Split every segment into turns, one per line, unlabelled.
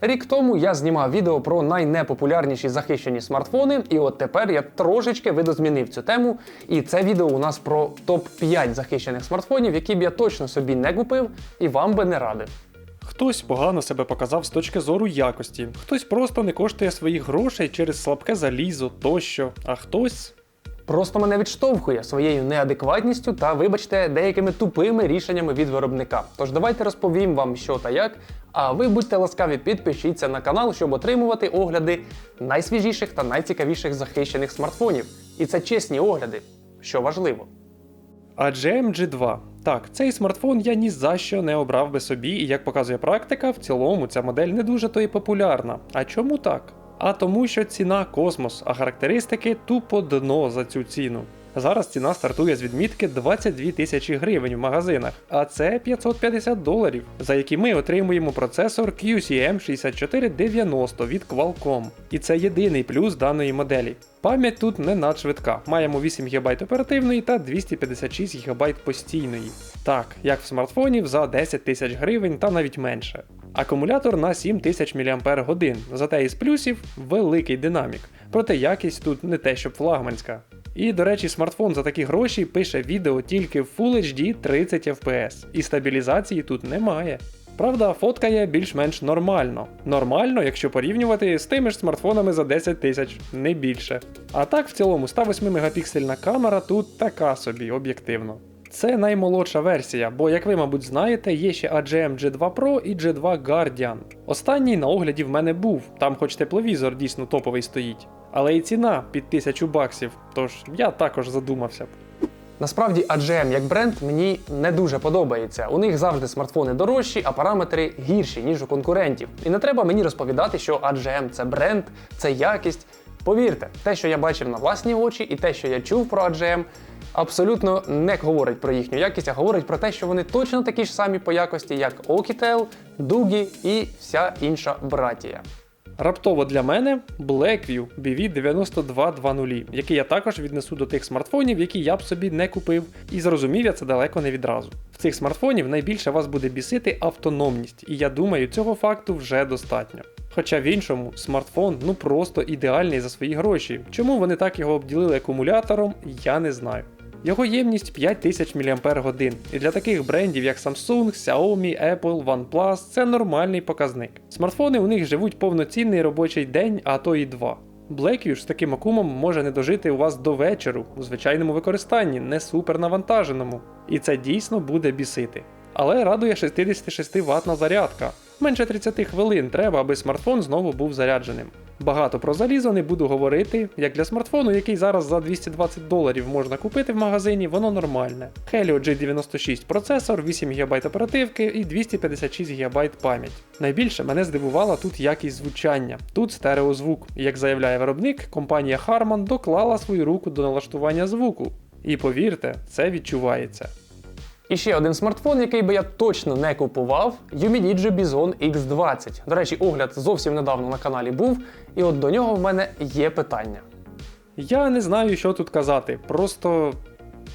Рік тому я знімав відео про найнепопулярніші захищені смартфони, і от тепер я трошечки видозмінив цю тему. І це відео у нас про топ-5 захищених смартфонів, які б я точно собі не купив і вам би не радив.
Хтось погано себе показав з точки зору якості, хтось просто не коштує своїх грошей через слабке залізо тощо, а хтось.
Просто мене відштовхує своєю неадекватністю та, вибачте, деякими тупими рішеннями від виробника. Тож давайте розповім вам, що та як. А ви будьте ласкаві, підпишіться на канал, щоб отримувати огляди найсвіжіших та найцікавіших захищених смартфонів. І це чесні огляди, що важливо.
Адже MG2. Так, цей смартфон я ні за що не обрав би собі, і як показує практика, в цілому ця модель не дуже то і популярна. А чому так? А тому, що ціна космос, а характеристики тупо дно за цю ціну. Зараз ціна стартує з відмітки 22 тисячі гривень в магазинах, а це 550 доларів, за які ми отримуємо процесор QCM 6490 від Qualcomm. І це єдиний плюс даної моделі. Пам'ять тут не надшвидка, маємо 8 ГБ оперативної та 256 ГБ постійної. Так, як в смартфонів за 10 тисяч гривень та навіть менше. Акумулятор на 7000 мАч, зате із плюсів великий динамік, проте якість тут не те, щоб флагманська. І, до речі, смартфон за такі гроші пише відео тільки в Full HD 30 FPS, і стабілізації тут немає. Правда, фоткає більш-менш нормально. Нормально, якщо порівнювати з тими ж смартфонами за 10 тисяч, не більше. А так, в цілому, 108 мегапіксельна камера тут така собі, об'єктивно. Це наймолодша версія, бо, як ви, мабуть, знаєте, є ще AGM G2 Pro і G2 Guardian. Останній на огляді в мене був, там хоч тепловізор дійсно топовий стоїть. Але і ціна під 1000 баксів, тож я також задумався б.
Насправді AGM як бренд мені не дуже подобається. У них завжди смартфони дорожчі, а параметри гірші, ніж у конкурентів. І не треба мені розповідати, що AGM це бренд, це якість. Повірте, те, що я бачив на власні очі, і те, що я чув про AGM, абсолютно не говорить про їхню якість, а говорить про те, що вони точно такі ж самі по якості, як Oukitel, Дугі і вся інша братія.
Раптово для мене Blackview BV9220, який я також віднесу до тих смартфонів, які я б собі не купив, і зрозумів я це далеко не відразу. В цих смартфонів найбільше вас буде бісити автономність, і я думаю, цього факту вже достатньо. Хоча в іншому смартфон ну просто ідеальний за свої гроші. Чому вони так його обділили акумулятором, я не знаю. Його ємність 5000 мАч, і для таких брендів, як Samsung, Xiaomi, Apple, OnePlus, це нормальний показник. Смартфони у них живуть повноцінний робочий день, а то і два. Blackview з таким акумом може не дожити у вас до вечору у звичайному використанні, не супернавантаженому. І це дійсно буде бісити. Але радує 66 ватна зарядка. Менше 30 хвилин треба, аби смартфон знову був зарядженим. Багато про залізо не буду говорити, як для смартфону, який зараз за 220 доларів можна купити в магазині, воно нормальне. Helio G96 процесор, 8 ГБ оперативки і 256 ГБ пам'ять. Найбільше мене здивувала тут якість звучання, тут стереозвук. Як заявляє виробник, компанія Harman доклала свою руку до налаштування звуку. І повірте, це відчувається.
І ще один смартфон, який би я точно не купував, Humidigi Bison X20. До речі, огляд зовсім недавно на каналі був, і от до нього в мене є питання.
Я не знаю, що тут казати. Просто.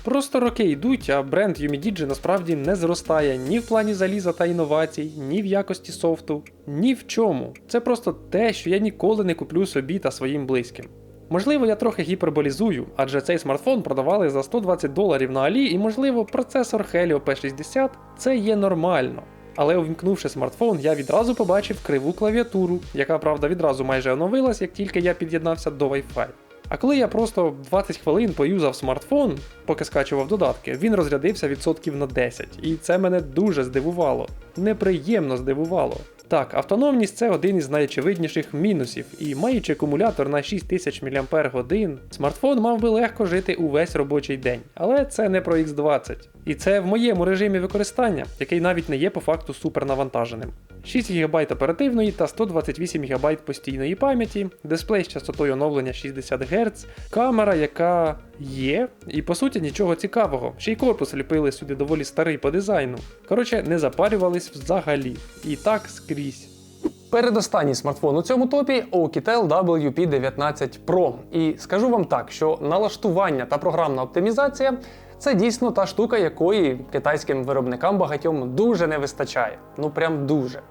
Просто роки йдуть, а бренд Humidigi насправді не зростає ні в плані заліза та інновацій, ні в якості софту, ні в чому. Це просто те, що я ніколи не куплю собі та своїм близьким. Можливо, я трохи гіперболізую, адже цей смартфон продавали за 120 доларів на Алі, і, можливо, процесор Helio P60 це є нормально. Але увімкнувши смартфон, я відразу побачив криву клавіатуру, яка, правда, відразу майже оновилась, як тільки я під'єднався до Wi-Fi. А коли я просто 20 хвилин поюзав смартфон, поки скачував додатки, він розрядився відсотків на 10. І це мене дуже здивувало. Неприємно здивувало. Так, автономність це один із найочевидніших мінусів, і маючи акумулятор на 6000 мАч, смартфон мав би легко жити увесь робочий день. Але це не про X20. І це в моєму режимі використання, який навіть не є по факту супернавантаженим. 6 ГБ оперативної та 128 ГБ постійної пам'яті, дисплей з частотою оновлення 60 Гц, камера, яка є, і по суті нічого цікавого. Ще й корпус ліпили сюди доволі старий по дизайну. Коротше, не запарювались взагалі. І так скрізь.
Передостанній смартфон у цьому топі Oukitel WP19 Pro. І скажу вам так, що налаштування та програмна оптимізація це дійсно та штука, якої китайським виробникам багатьом дуже не вистачає. Ну прям дуже.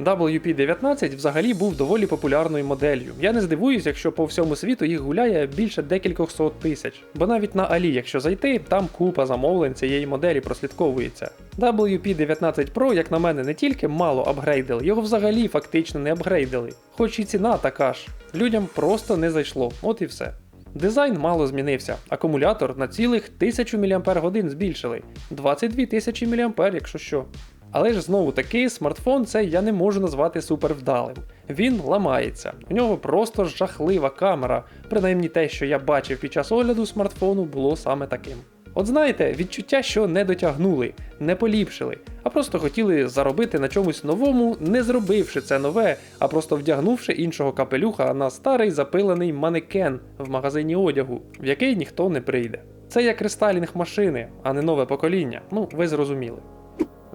WP-19 взагалі був доволі популярною моделлю. Я не здивуюсь, якщо по всьому світу їх гуляє більше декількох сот тисяч. Бо навіть на Алі, якщо зайти, там купа замовлень цієї моделі прослідковується. WP-19 Pro, як на мене, не тільки мало апгрейдили, його взагалі фактично не апгрейдили. Хоч і ціна така ж. Людям просто не зайшло, от і все. Дизайн мало змінився. Акумулятор на цілих 1000 мАч збільшили. 22 тисячі мА, якщо що. Але ж знову таки, смартфон цей я не можу назвати супервдалим. Він ламається. У нього просто жахлива камера. Принаймні те, що я бачив під час огляду смартфону, було саме таким. От знаєте, відчуття, що не дотягнули, не поліпшили, а просто хотіли заробити на чомусь новому, не зробивши це нове, а просто вдягнувши іншого капелюха на старий запилений манекен в магазині одягу, в який ніхто не прийде. Це як рестайлінг машини, а не нове покоління. Ну, ви зрозуміли.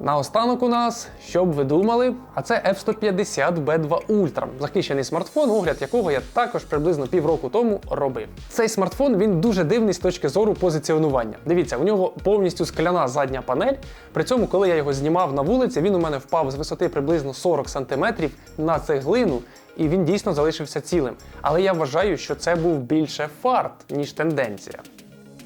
Наостанок у нас, що б ви думали, а це F150 B2 Ultra, захищений смартфон, огляд якого я також приблизно півроку тому робив. Цей смартфон він дуже дивний з точки зору позиціонування. Дивіться, у нього повністю скляна задня панель. При цьому, коли я його знімав на вулиці, він у мене впав з висоти приблизно 40 см на цеглину. І він дійсно залишився цілим. Але я вважаю, що це був більше фарт, ніж тенденція.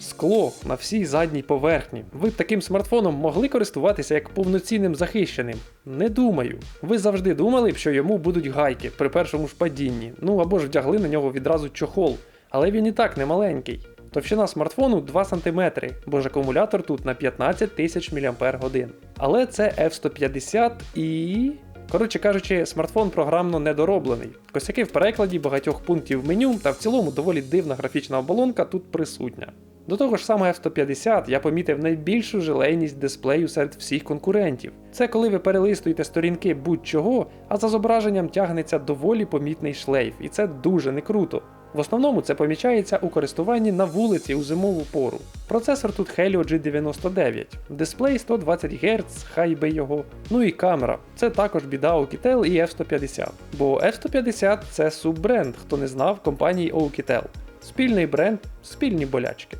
Скло на всій задній поверхні. Ви б таким смартфоном могли користуватися як повноцінним захищеним? Не думаю. Ви завжди думали б, що йому будуть гайки при першому ж падінні, ну або ж вдягли на нього відразу чохол. Але він і так не маленький. Товщина смартфону 2 см, бо ж акумулятор тут на 15 тисяч мАч. Але це F150 і. Коротше кажучи, смартфон програмно недороблений. Косяки в перекладі багатьох пунктів меню та в цілому доволі дивна графічна оболонка тут присутня. До того ж саме F150 я помітив найбільшу желейність дисплею серед всіх конкурентів. Це коли ви перелистуєте сторінки будь-чого, а за зображенням тягнеться доволі помітний шлейф, і це дуже не круто. В основному це помічається у користуванні на вулиці у зимову пору. Процесор тут Helio G99, дисплей 120 Гц, хай би його. Ну і камера. Це також біда Oukitel і F150. Бо F150 це суббренд, хто не знав компанії Oukitel. Спільний бренд, спільні болячки.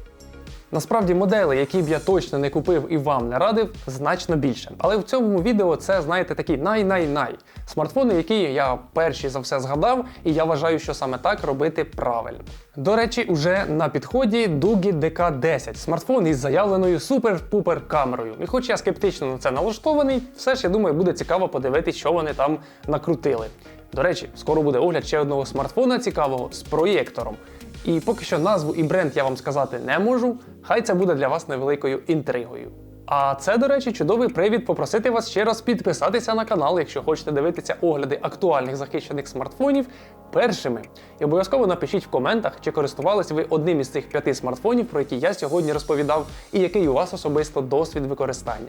Насправді моделей, які б я точно не купив і вам не радив, значно більше. Але в цьому відео це, знаєте, такі най-най-най смартфони, які я перші за все згадав, і я вважаю, що саме так робити правильно. До речі, уже на підході Дугі DK10, смартфон із заявленою супер-пупер камерою. І хоч я скептично на це налаштований, все ж я думаю, буде цікаво подивитися, що вони там накрутили. До речі, скоро буде огляд ще одного смартфона цікавого з проєктором. І поки що назву і бренд я вам сказати не можу, хай це буде для вас невеликою інтригою. А це, до речі, чудовий привід попросити вас ще раз підписатися на канал, якщо хочете дивитися огляди актуальних захищених смартфонів першими. І обов'язково напишіть в коментах, чи користувались ви одним із цих п'яти смартфонів, про які я сьогодні розповідав, і який у вас особисто досвід використання.